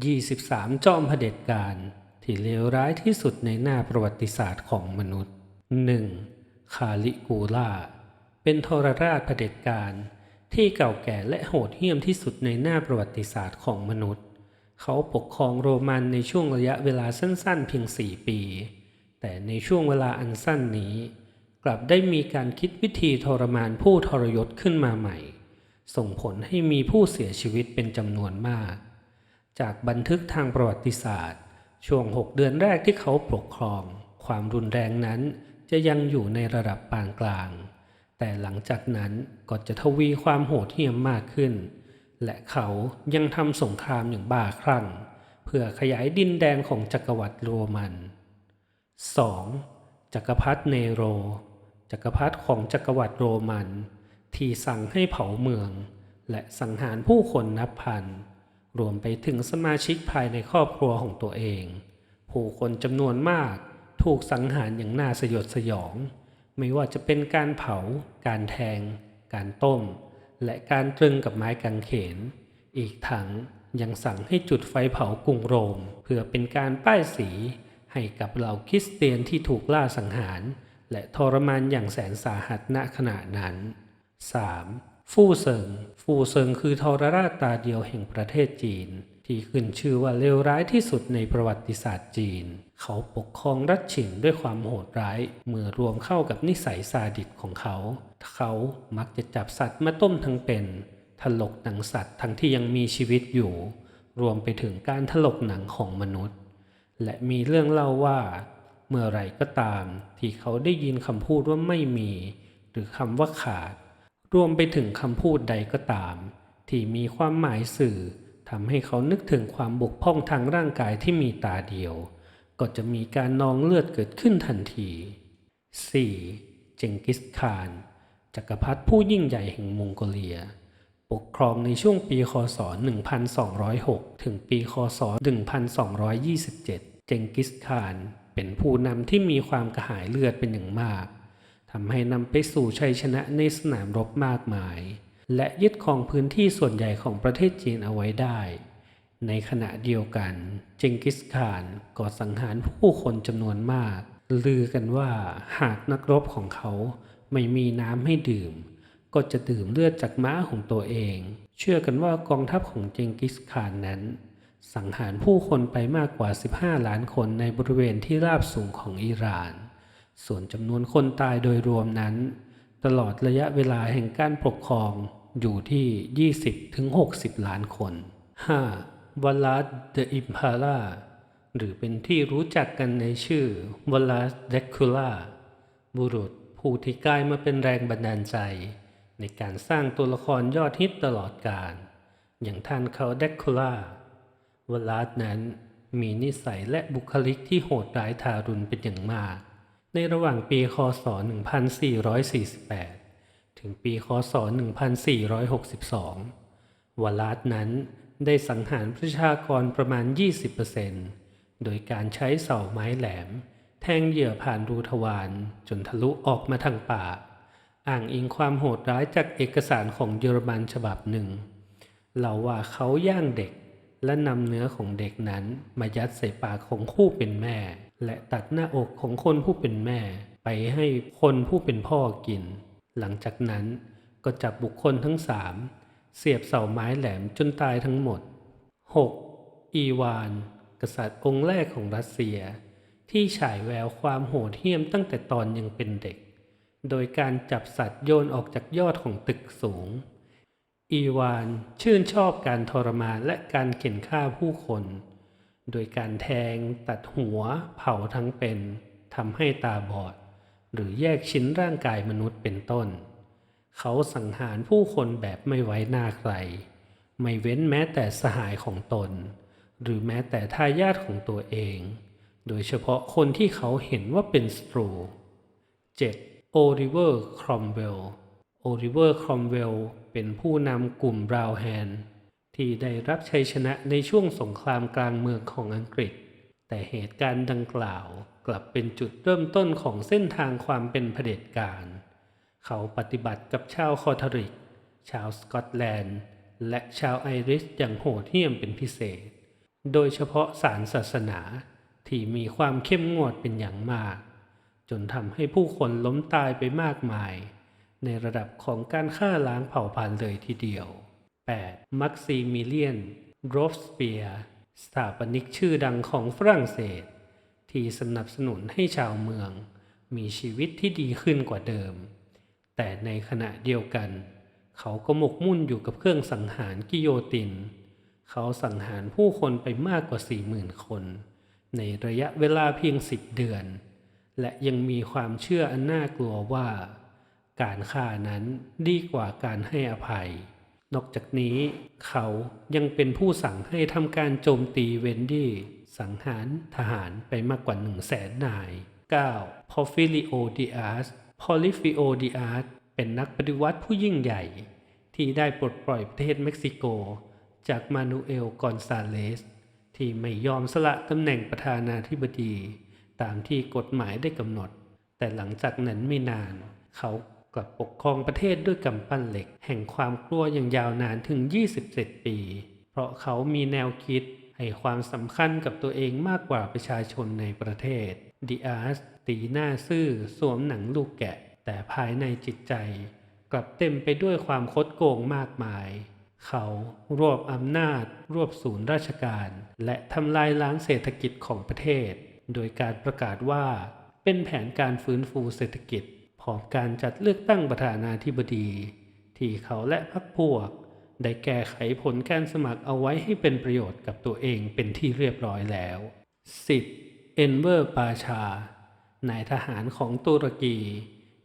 23 จอมเผด็จการที่เลวร้ายที่สุดในหน้าประวัติศาสตร์ของมนุษย์ 1. คาลิกูล่า เป็นทรราชเผด็จการที่เก่าแก่และโหดเหี้ยมที่สุดในหน้าประวัติศาสตร์ของมนุษย์ เขาปกครองโรมันในช่วงระยะเวลาสั้นๆ เพียง 4 ปี แต่ในช่วงเวลาอันสั้นนี้ กลับได้มีการคิดวิธีทรมานผู้ทรยศขึ้นมาใหม่ ส่งผลให้มีผู้เสียชีวิตเป็นจำนวนมาก จากบันทึกทางประวัติศาสตร์ ช่วง 6 เดือนแรกที่เขาปกครอง ความรุนแรงนั้นจะยังอยู่ในระดับปานกลาง แต่หลังจากนั้นก็จะทวีความโหดเหี้ยมมากขึ้น และเขายังทำสงครามอย่างบ้าคลั่ง เพื่อขยายดินแดนของจักรวรรดิโรมัน 2. จักรพรรดิเนโร จักรพรรดิของจักรวรรดิโรมัน ที่สั่งให้เผาเมือง และสังหารผู้คนนับพัน รวมไปถึงสมาชิกภายในครอบครัวของตัวเอง ผู้คนจำนวนมากถูกสังหารอย่างน่าสยดสยอง ไม่ว่าจะเป็นการเผา การแทง การต้ม และการตรึงกับไม้กางเขน อีกทั้งยังสั่งให้จุดไฟเผากรุงโรม เพื่อเป็นการป้ายสีให้กับเหล่าคริสเตียนที่ถูกล่าสังหาร และทรมานอย่างแสนสาหัสณขณะนั้น 3. ฟู่เซิงฟู่เซิงคือทรราชตาเดียวแห่งประเทศจีน ที่ขึ้นชื่อว่าเลวร้ายที่สุดในประวัติศาสตร์จีน เขาปกครองรัชฉินด้วยความโหดร้าย เมื่อรวมเข้ากับนิสัยซาดิสของเขา เขามักจะจับสัตว์มาต้มทั้งเป็นถลกหนังสัตว์ทั้งที่ยังมีชีวิตอยู่ รวมไปถึงการถลกหนังของมนุษย์ และมีเรื่องเล่าว่า เมื่อไรก็ตามที่เขาได้ยินคำพูดว่าไม่มี หรือคำว่าขาด รวมไปถึงคำพูดใดก็ตาม ที่มีความหมายสื่อทำให้เขานึกถึงความบกพร่องทางร่างกายที่มีตาเดียว ก็จะมีการนองเลือดเกิดขึ้นทันที 4. เจงกิสข่าน จักรพรรดิผู้ยิ่งใหญ่แห่งมองโกเลีย ปกครองในช่วงปีคศ 1206 ถึงปีคศ 1227 เจงกิสข่านเป็นผู้นำที่มีความกระหายเลือดเป็นอย่างมาก ทำให้นำไปสู่ชัยชนะในสนามรบมากมาย และยึดครองพื้นที่ส่วนใหญ่ของประเทศจีนเอาไว้ได้ ในขณะเดียวกัน เจงกิสข่านก็สังหารผู้คนจำนวนมาก ลือกันว่าหากนักรบของเขาไม่มีน้ำให้ดื่ม ก็จะดื่มเลือดจากม้าของตัวเอง เชื่อกันว่ากองทัพของเจงกิสข่านนั้น สังหารผู้คนไปมากกว่า 15 ล้านคนในบริเวณที่ราบสูงของอิหร่าน ส่วนจำนวนคนตายโดยรวมนั้น ตลอดระยะเวลาแห่งการปกครองอยู่ที่ 20-60 ล้านคน 5. วลาดเดอิมพาราหรือเป็นที่รู้จักกันในชื่อวลาดเดคูล่าบุรุษผู้ที่กลายมาเป็นแรงบันดาลใจ ในการสร้างตัวละครยอดฮิตตลอดกาลอย่างท่านเขาเดคูล่าวลาดนั้นมีนิสัยและบุคลิกที่โหดร้ายทารุณเป็นอย่างมาก ในระหว่างปีคศ 1448 ถึงปีคศ 1462 วลาดนั้นได้สังหารประชากรประมาณ 20%โดยการใช้เสาไม้แหลม แทงเหยื่อผ่านรูทวารจนทะลุออกมาทางปากอ้างอิงความโหดร้ายจากเอกสารของเยอรมันฉบับหนึ่งเล่าว่าเขาย่างเด็กและนำเนื้อของเด็กนั้นมายัดใส่ปากของผู้เป็นแม่ และตัดหน้าอกของคนผู้เป็นแม่ ไปให้คนผู้เป็นพ่อกิน หลังจากนั้นก็จับบุคคลทั้งสามเสียบเสาไม้แหลมจนตายทั้งหมด 6. อีวาน กษัตริย์องค์แรกของรัสเซีย ที่ฉายแววความโหดเหี้ยมตั้งแต่ตอนยังเป็นเด็ก โดยการจับสัตว์โยนออกจากยอดของตึกสูง อีวานชื่นชอบการทรมานและการเข็นฆ่าผู้คน โดยการแทงตัดหัวเผาทั้งเป็นทำให้ตาบอด หรือแยกชิ้นร่างกายมนุษย์เป็นต้น เขาสังหารผู้คนแบบไม่ไว้หน้าใคร ไม่เว้นแม้แต่สหายของตน หรือแม้แต่ทายาทของตัวเอง โดยเฉพาะคนที่เขาเห็นว่าเป็นสตรู 7. โอริเวอร์ ครอมเวลโอริเวอร์ ครอมเวลเป็นผู้นำกลุ่มบราวน์แฮน ที่ได้รับชัยชนะในช่วงสงครามกลางเมืองของอังกฤษ แต่เหตุการณ์ดังกล่าวกลับเป็นจุดเริ่มต้นของเส้นทางความเป็นเผด็จการ เขาปฏิบัติกับชาวคอทริก ชาวสกอตแลนด์ และชาวไอริชอย่างโหดเหี้ยมเป็นพิเศษ โดยเฉพาะศาลศาสนาที่มีความเข้มงวดเป็นอย่างมาก จนทำให้ผู้คนล้มตายไปมากมาย ในระดับของการฆ่าล้างเผ่าพันธุ์เลยทีเดียว 8. มักซิมิเลียนโรฟสเปียร์สถาปนิกชื่อดังของฝรั่งเศส ที่สนับสนุนให้ชาวเมือง มีชีวิตที่ดีขึ้นกว่าเดิม แต่ในขณะเดียวกัน เขาก็หมกมุ่นอยู่กับเครื่องสังหารกิโยติน เขาสังหารผู้คนไปมากกว่าสี่หมื่นคน ในระยะเวลาเพียงสิบเดือน และยังมีความเชื่ออันน่ากลัวว่า การฆ่านั้นดีกว่าการให้อภัย นอกจากนี้เขายังเป็นผู้สั่งให้ทำการโจมตีเวนดี้สังหารทหารไปมากกว่า1 0 0 0 0แสนนาย 9. พอฟิลิโอดิอาสพอลิฟิโอดิอาสเป็นนักปฏิวัติผู้ยิ่งใหญ่ ที่ได้ปลดปล่อยประเทศเม็กซิโก จากมานูเอลกอนซาเลส ที่ไม่ยอมสละตำแหน่งประธานาธิบดี ตามที่กฎหมายได้กำหนด แต่หลังจากนั้นไม่นาน เขา กลับปกครองประเทศด้วยกำปั้นเหล็ก แห่งความกลัวอย่างยาวนานถึง 27 ปี เพราะเขามีแนวคิดให้ความสำคัญกับตัวเองมากกว่าประชาชนในประเทศดิอาสตีหน้าซื่อสวมหนังลูกแกะ แต่ภายในจิตใจ กลับเต็มไปด้วยความคดโกงมากมาย เขารวบอำนาจ รวบศูนย์ราชการ และทำลายล้างเศรษฐกิจของประเทศ โดยการประกาศว่า เป็นแผนการฟื้นฟูเศรษฐกิจ พร้อมการจัดเลือกตั้งประธานาธิบดี ที่เขาและพรรคพวก ได้แก้ไขผลการสมัครเอาไว้ให้เป็นประโยชน์กับตัวเองเป็นที่เรียบร้อยแล้ว 10. เอนเวอร์ปาชานายทหารของตุรกี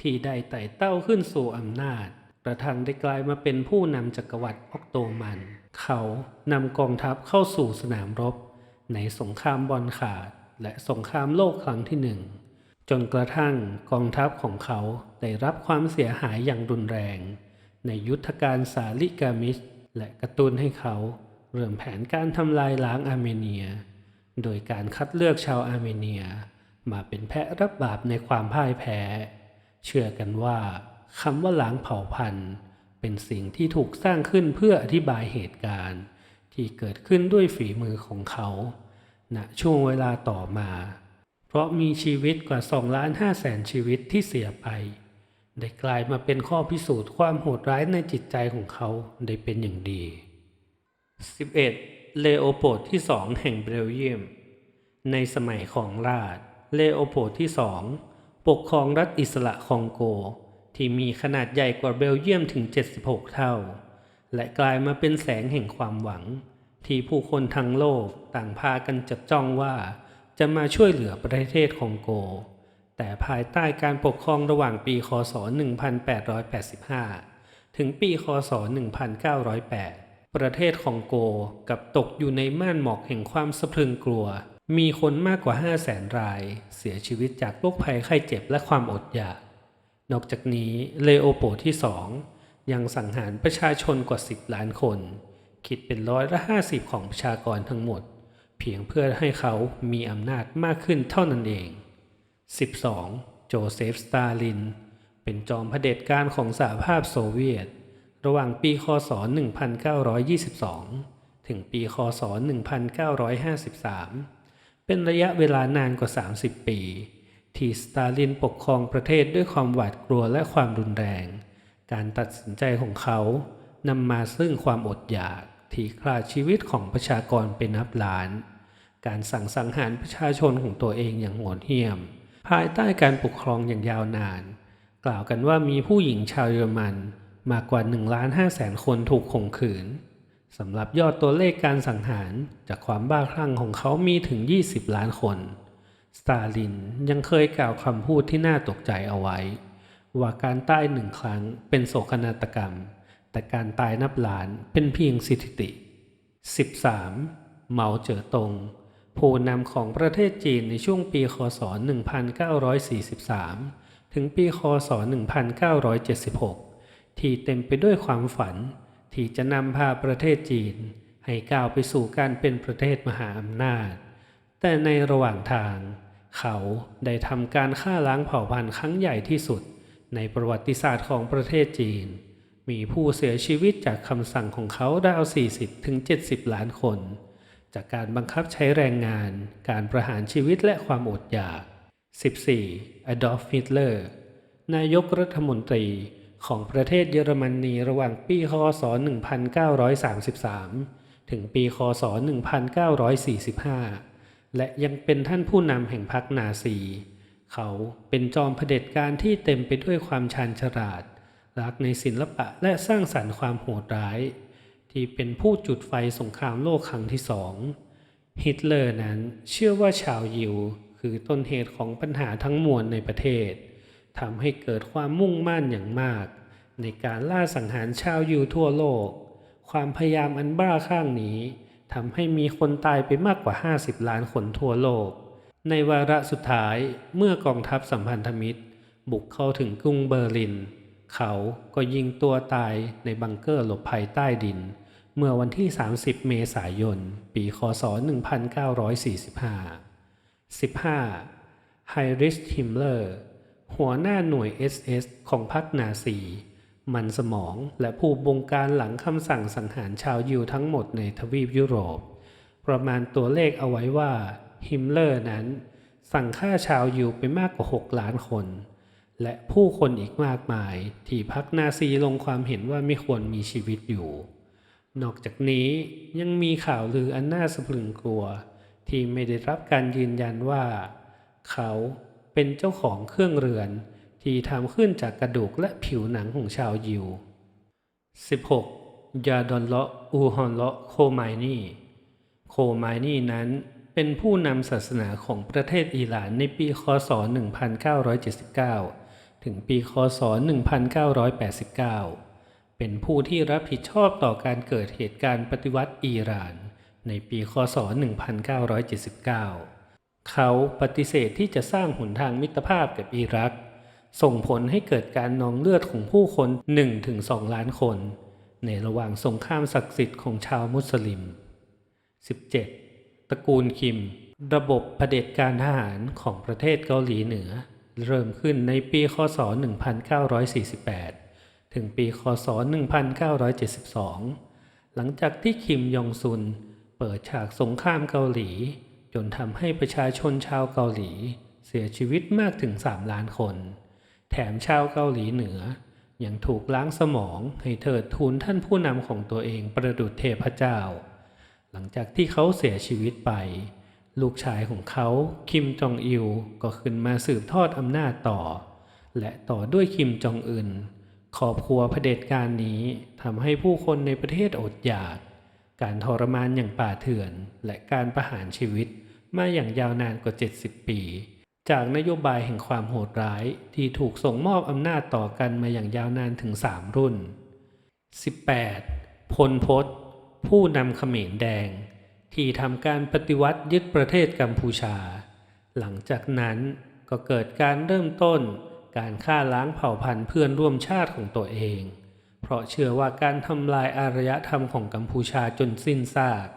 ที่ได้ไต่เต้าขึ้นสู่อำนาจ กระทั่งได้กลายมาเป็นผู้นำจักรวรรดิออกโตมัน เขานำกองทัพเข้าสู่สนามรบ ในสงครามบอลขาดและสงครามโลกครั้งที่หนึ่ง จนกระทั่งกองทัพของเขาได้รับความเสียหายอย่างรุนแรง ในยุทธการสาลิกามิสและกระตุ้นให้เขาเริ่มแผนการทำลายล้างอาร์เมเนีย โดยการคัดเลือกชาวอาร์เมเนีย มาเป็นแพะรับบาปในความพ่ายแพ้ เชื่อกันว่าคำว่าล้างเผ่าพันธุ์ เป็นสิ่งที่ถูกสร้างขึ้นเพื่ออธิบายเหตุการณ์ ที่เกิดขึ้นด้วยฝีมือของเขาณช่วงเวลาต่อมา เพราะมีชีวิตกว่า2ล้าน5แสนชีวิตที่เสียไป ได้กลายมาเป็นข้อพิสูจน์ความโหดร้ายในจิตใจของเขาได้เป็นอย่างดี 11. เลโอโปดที่สองแห่งเบลเยียม ในสมัยของราช เลโอโปดที่สองปกครองรัฐอิสระคองโก ที่มีขนาดใหญ่กว่าเบลเยียมถึง 76 เท่า และกลายมาเป็นแสงแห่งความหวัง ที่ผู้คนทั้งโลกต่างพากันจับจ้องว่า จะมาช่วยเหลือประเทศคองโก แต่ภายใต้การปกครองระหว่างปีคศ 1885 ถึงปีคศ 1908 ประเทศคองโกกับตกอยู่ในม่านหมอกแห่งความสะพรึงกลัว มีคนมากกว่า 5 0 0แสนราย เสียชีวิตจากโรคภัยไข้เจ็บและความอดอยาก นอกจากนี้เลโอโปที่สองยังสังหารประชาชนกว่า 10 ล้านคน คิดเป็นร้อยละ 50 ของประชากรทั้งหมด เพียงเพื่อให้เขามีอำนาจมากขึ้นเท่านั้นเอง 12. โจเซฟ สตาลิน เป็นจอมเผด็จการของสหภาพโซเวียต ระหว่างปีคศ 1922 ถึงปีคศ 1953 เป็นระยะเวลานานกว่า 30 ปี ที่สตาลินปกครองประเทศด้วยความหวาดกลัวและความรุนแรง การตัดสินใจของเขานำมาซึ่งความอดอยากที่คลาชีวิตของประชากรเป็นนับล้าน การสั่งสังหารประชาชนของตัวเองอย่างโหดเหี้ยม ภายใต้การปกครองอย่างยาวนาน กล่าวกันว่ามีผู้หญิงชาวเยอรมันมากกว่า1ล้าน5แสนคนถูกข่มขืนสำหรับยอดตัวเลขการสังหารจากความบ้าคลั่งของเขามีถึง 20 ล้านคน สตาลินยังเคยกล่าวคำพูดที่น่าตกใจเอาไว้ ว่าการตายหนึ่งครั้งเป็นโศกนาฏกรรม แต่การตายนับล้านเป็นเพียงสถิติ 13. เหมาเจ๋อตง ผู้นำของประเทศจีนในช่วงปีคศ 1943 ถึงปีคศ 1976 ที่เต็มไปด้วยความฝัน ที่จะนำพาประเทศจีน ให้ก้าวไปสู่การเป็นประเทศมหาอำนาจ แต่ในระหว่างทาง เขาได้ทำการฆ่าล้างเผ่าพันธุ์ครั้งใหญ่ที่สุด ในประวัติศาสตร์ของประเทศจีน มีผู้เสียชีวิตจากคำสั่งของเขาดาว40-70 ล้านคน จากการบังคับใช้แรงงาน การประหารชีวิตและความอดอยาก 14. อดอล์ฟฮิตเลอร์ นายกรัฐมนตรีของประเทศเยอรมนีระหว่างปีคศ 1933 ถึงปีคศ 1945 และยังเป็นท่านผู้นำแห่งพรรคนาซี เขาเป็นจอมเผด็จการที่เต็มไปด้วยความชาญฉลาด รักในศิลปะและสร้างสรรค์ความโหดร้าย ที่เป็นผู้จุดไฟสงครามโลกครั้งที่สองฮิตเลอร์นั้นเชื่อว่าชาวยิวคือต้นเหตุของปัญหาทั้งมวลในประเทศทำให้เกิดความมุ่งมั่นอย่างมาก ในการล่าสังหารชาวยิวทั่วโลก ความพยายามอันบ้าคลั่งนี้ทำให้มีคนตายไปมากกว่า 50 ล้านคนทั่วโลก ในวาระสุดท้ายเมื่อกองทัพสัมพันธมิตร บุกเข้าถึงกรุงเบอร์ลิน เขาก็ยิงตัวตายในบังเกอร์หลบภัยใต้ดิน เมื่อวันที่ 30 เมษายน ปีคศ 1945 15. ไฮริชฮิมเลอร์ หัวหน้าหน่วย SS ของพรรคนาซี มันสมองและผู้บงการหลังคำสั่งสังหารชาวยิวทั้งหมดในทวีปยุโรป ประมาณตัวเลขเอาไว้ว่าฮิมเลอร์นั้น สั่งฆ่าชาวยิวไปมากกว่า 6 ล้านคน และผู้คนอีกมากมาย ที่พรรคนาซีลงความเห็นว่าไม่ควรมีชีวิตอยู่ นอกจากนี้ยังมีข่าวลืออันน่าสะพรึงกลัว ที่ไม่ได้รับการยืนยันว่า เขาเป็นเจ้าของเครื่องเรือน ที่ทำขึ้นจากกระดูกและผิวหนังของชาวยิว 16. ยาดอนเลาะอูฮอนเลาะโคไมนีโคไมนีนั้นเป็นผู้นำศาสนาของประเทศอิหร่านในปีคศ 1979 ถึงปีคศ 1989 เป็นผู้ที่รับผิดชอบต่อการเกิดเหตุการณ์ปฏิวัติอิหร่าน ในปีคศ 1979 เขาปฏิเสธที่จะสร้างหนทางมิตรภาพกับอิรัก ส่งผลให้เกิดการนองเลือดของผู้คน 1-2 ล้านคน ในระหว่างสงครามศักดิ์สิทธิ์ของชาวมุสลิม 17. ตระกูลคิม ระบบเผด็จการทหารของประเทศเกาหลีเหนือ เริ่มขึ้นในปีคศ 1948 ถึงปีคศ 1972 หลังจากที่คิมยองซุน เปิดฉากสงครามเกาหลี จนทำให้ประชาชนชาวเกาหลี เสียชีวิตมากถึง 3 ล้านคน แถมชาวเกาหลีเหนือ ยังถูกล้างสมองให้เถิดทูนท่านผู้นำของตัวเองประดุจเทพเจ้า หลังจากที่เขาเสียชีวิตไป ลูกชายของเขาคิมจองอิลก็ขึ้นมาสืบทอดอำนาจต่อ และต่อด้วยคิมจองอึน ครอบครัวเผด็จการนี้ทำให้ผู้คนในประเทศอดอยาก การทรมานอย่างป่าเถื่อน และการประหารชีวิตมาอย่างยาวนานกว่า 70 ปี จากนโยบายแห่งความโหดร้ายที่ถูกส่งมอบอำนาจต่อกันมาอย่างยาวนานถึง 3 รุ่น 18. พลพศผู้นำเขมรแดง ที่ทำการปฏิวัติยึดประเทศกัมพูชา หลังจากนั้นก็เกิดการเริ่มต้น การฆ่าล้างเผ่าพันธุ์เพื่อนร่วมชาติของตัวเอง เพราะเชื่อว่าการทำลายอารยธรรมของกัมพูชาจนสิ้นซาก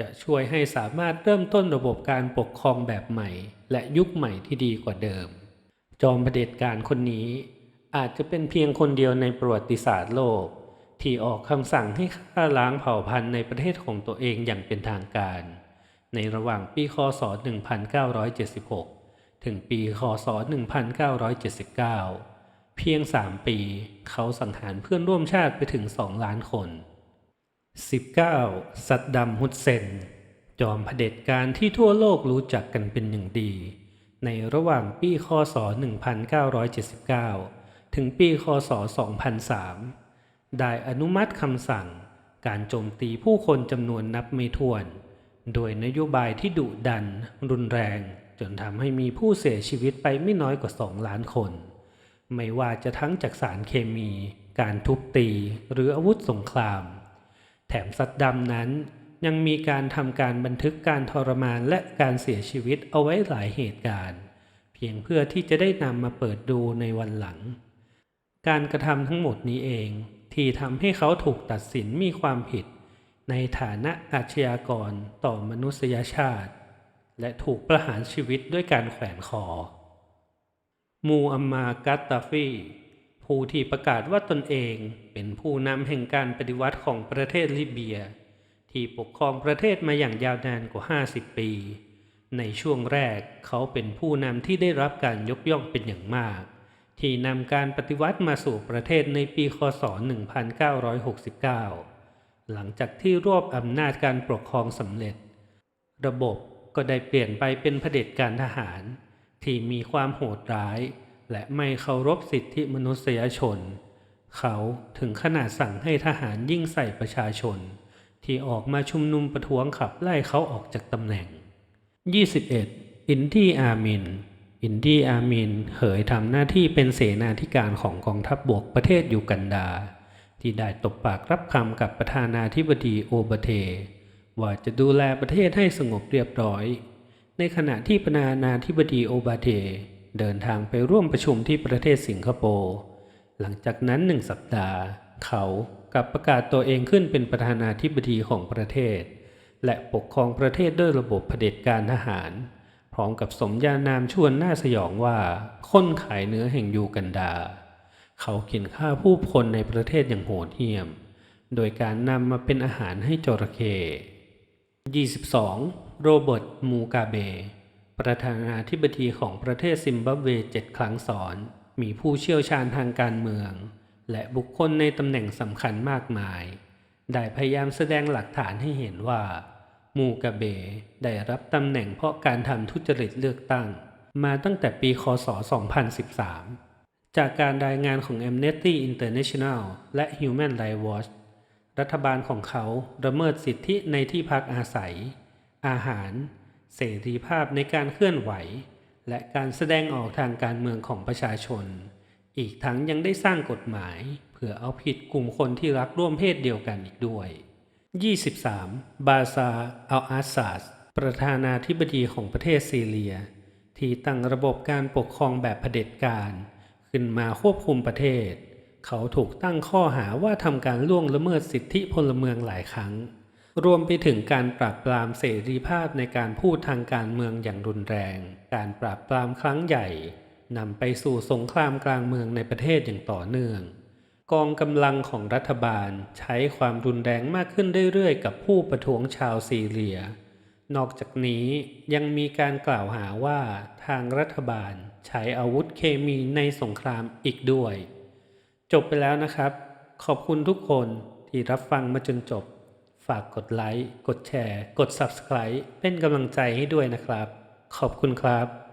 จะช่วยให้สามารถเริ่มต้นระบบการปกครองแบบใหม่ และยุคใหม่ที่ดีกว่าเดิม จอมเผด็จการคนนี้ อาจจะเป็นเพียงคนเดียวในประวัติศาสตร์โลก ที่ออกคำสั่งให้ฆ่าล้างเผ่าพันธุ์ในประเทศของตัวเองอย่างเป็นทางการ ในระหว่างปีคศ 1976 ถึงปีคศ 1979 เพียง 3 ปี เขาสังหารเพื่อนร่วมชาติไปถึง 2 ล้านคน 19. ซัดดัมฮุสเซน จอมเผด็จการที่ทั่วโลกรู้จักกันเป็นอย่างดี ในระหว่างปีคศ 1979 ถึงปีคศ 2003 ได้อนุมัติคำสั่งการโจมตีผู้คนจำนวนนับไม่ถ้วน โดยนโยบายที่ดุดัน รุนแรง จนทำให้มีผู้เสียชีวิตไปไม่น้อยกว่า 2 ล้านคน ไม่ว่าจะทั้งจากสารเคมี การทุบตี หรืออาวุธสงคราม แถมสัตว์ดำนั้นยังมีการทำการบันทึกการทรมานและการเสียชีวิตเอาไว้หลายเหตุการณ์ เพียงเพื่อที่จะได้นำมาเปิดดูในวันหลัง การกระทำทั้งหมดนี้เอง ที่ทำให้เขาถูกตัดสินมีความผิด ในฐานะอาชญากรต่อมนุษยชาติ และถูกประหารชีวิตด้วยการแขวนคอ มูอัมมากัตตาฟีผู้ที่ประกาศว่าตนเองเป็นผู้นำแห่งการปฏิวัติของประเทศลิเบียทที่ปกครองประเทศมาอย่างยาวนานกว่า 50 ปี ในช่วงแรกเขาเป็นผู้นำที่ได้รับการยกย่องเป็นอย่างมาก ที่นำการปฏิวัติมาสู่ประเทศในปีคศ 1969 หลังจากที่รวบอำนาจการปกครองสำเร็จ ระบบ ก็ได้เปลี่ยนไปเป็นเผด็จการทหาร ที่มีความโหดร้าย และไม่เคารพสิทธิมนุษยชน เขาถึงขนาดสั่งให้ทหารยิ่งใส่ประชาชน ที่ออกมาชุมนุมประท้วงขับไล่เขาออกจากตำแหน่ง 21. อินดีอามิน อินดีอามินเผยทำหน้าที่เป็นเสนาธิการของกองทัพบบกประเทศยูกันดา ที่ได้ตบปากรับคำกับประธานาธิบดีโอบเท ว่าจะดูแลประเทศให้สงบเรียบร้อย ในขณะที่ประธานาธิบดีโอบาเทเดินทางไปร่วมประชุมที่ประเทศสิงคโปร์ หลังจากนั้นหนึ่งสัปดาห์ เขากลับประกาศตัวเองขึ้นเป็นประธานาธิบดีของประเทศ และปกครองประเทศด้วยระบบเผด็จการทหาร พร้อมกับสมญานามชวนน่าสยองว่าคนขายเนื้อแห่งยูกันดา เขากินฆ่าผู้คนในประเทศอย่างโหดเหี้ยม โดยการนำมาเป็นอาหารให้จระเข้ 22. โรเบิร์ต มูกาเบ ประธานาธิบดีของประเทศซิมบับเวเจ็ดครั้งซ้อน มีผู้เชี่ยวชาญทางการเมือง และบุคคลในตำแหน่งสำคัญมากมาย ได้พยายามแสดงหลักฐานให้เห็นว่า มูกาเบได้รับตำแหน่งเพราะการทำทุจริตเลือกตั้ง มาตั้งแต่ปีคศ 2013 จากการรายงานของ Amnesty International และ Human Rights Watch รัฐบาลของเขาละเมิดสิทธิในที่พักอาศัย อาหาร เสรีภาพในการเคลื่อนไหว และการแสดงออกทางการเมืองของประชาชน อีกทั้งยังได้สร้างกฎหมาย เพื่อเอาผิดกลุ่มคนที่รักร่วมเพศเดียวกันอีกด้วย 23. บาซาอัลอาซาสประธานาธิบดีของประเทศซีเรีย ที่ตั้งระบบการปกครองแบบเผด็จการ ขึ้นมาควบคุมประเทศ เขาถูกตั้งข้อหาว่าทำการล่วงละเมิดสิทธิพลเมืองหลายครั้ง รวมไปถึงการปราบปรามเสรีภาพในการพูดทางการเมืองอย่างรุนแรง การปราบปรามครั้งใหญ่นำไปสู่สงครามกลางเมืองในประเทศอย่างต่อเนื่อง กองกำลังของรัฐบาลใช้ความรุนแรงมากขึ้นเรื่อยๆ กับผู้ประท้วงชาวซีเรีย นอกจากนี้ยังมีการกล่าวหาว่าทางรัฐบาลใช้อาวุธเคมีในสงครามอีกด้วย จบไปแล้วนะครับ ขอบคุณทุกคนที่รับฟังมาจนจบ ฝากกดไลค์ กดแชร์ กด Subscribe เป็นกำลังใจให้ด้วยนะครับ ขอบคุณครับ